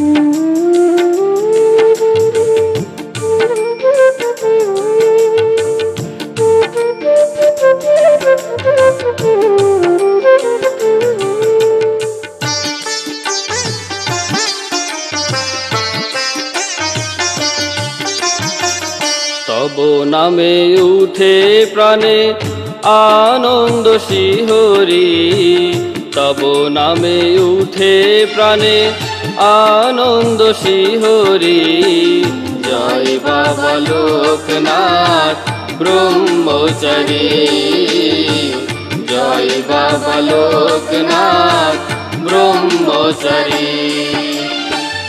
তব নামে উঠে প্রাণে আনন্দ শিহরি তব নামে উঠে প্রাণে আনন্দ শিহরি। জয় বাবা লোকনাথ ব্রহ্মচারী। জয় বাবা লোকনাথ ব্রহ্মচারী।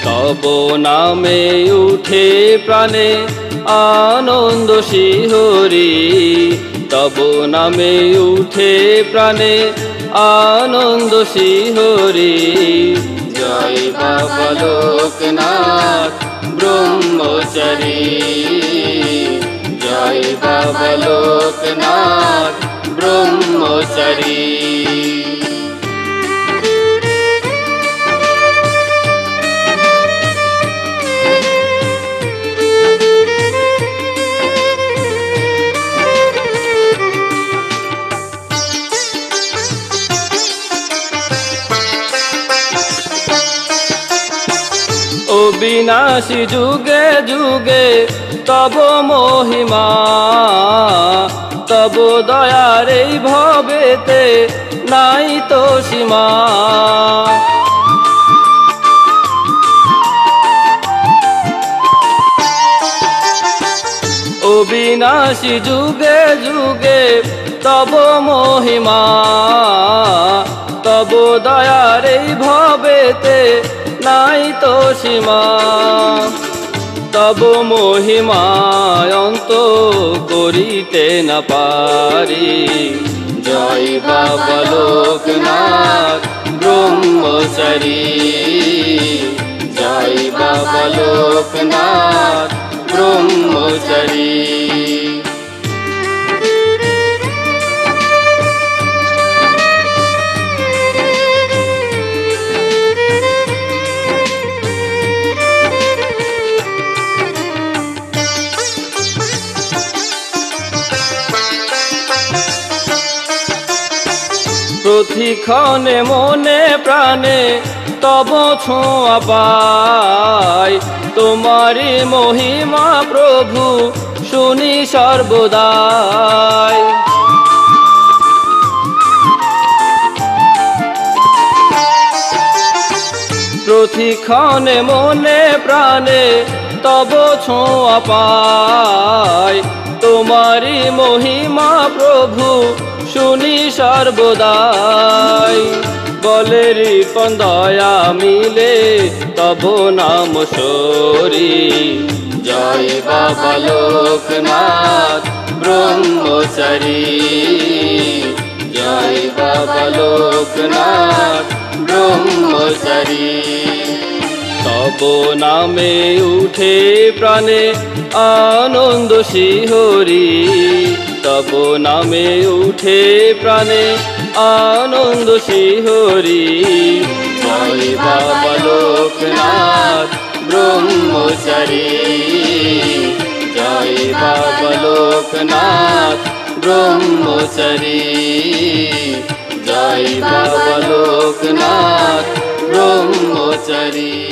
তব নামে উঠে প্রাণে আনন্দ শিহরি। তব নামে উঠে প্রাণে আনন্দ শিহরি। জয় বাবা লোকনাথ ব্রহ্মচারী। জয় বাবা লোকনাথ ব্রহ্মচারী। অবিনাশী যুগে যুগে তব মহিমা, তব দয়ার এই ভবেতে নাই তো সীমা। অবিনাশী যুগে যুগে তব মহিমা, তব দয়ার এই ভবেতে নাই তো সীমা। তব মহিমায় অন্ত করিতে না পারি। জয় বাবা লোকনাথ, ব্রহ্মচারী। জয় বাবা লোকনাথ, ব্রহ্মচারী। প্রতিক্ষণে মনে প্রাণে তব ছোঁয়া পাই। তোমারি মহিমা প্রভু, শুনি সর্বদাই। প্রতিক্ষণে মনে প্রাণে তব ছোঁয়া পাই। তোমারি মহিমা প্রভু শুনি সর্বদাই। বলের দয়া মিলে, তব নাম সরি। জয় বাবা লোকনাথ, ব্রহ্মচারী। জয় বাবা লোকনাথ, ব্রহ্মচারী। তব নামে উঠে প্রাণে আনন্দ শিহরি। তব নামে উঠে প্রাণে আনন্দ শিহরি। জয় বাবা লোকনাথ ব্রহ্মচারী। জয় বাবা লোকনাথ ব্রহ্মচারী। জয় বাবা লোকনাথ ব্রহ্মচারী।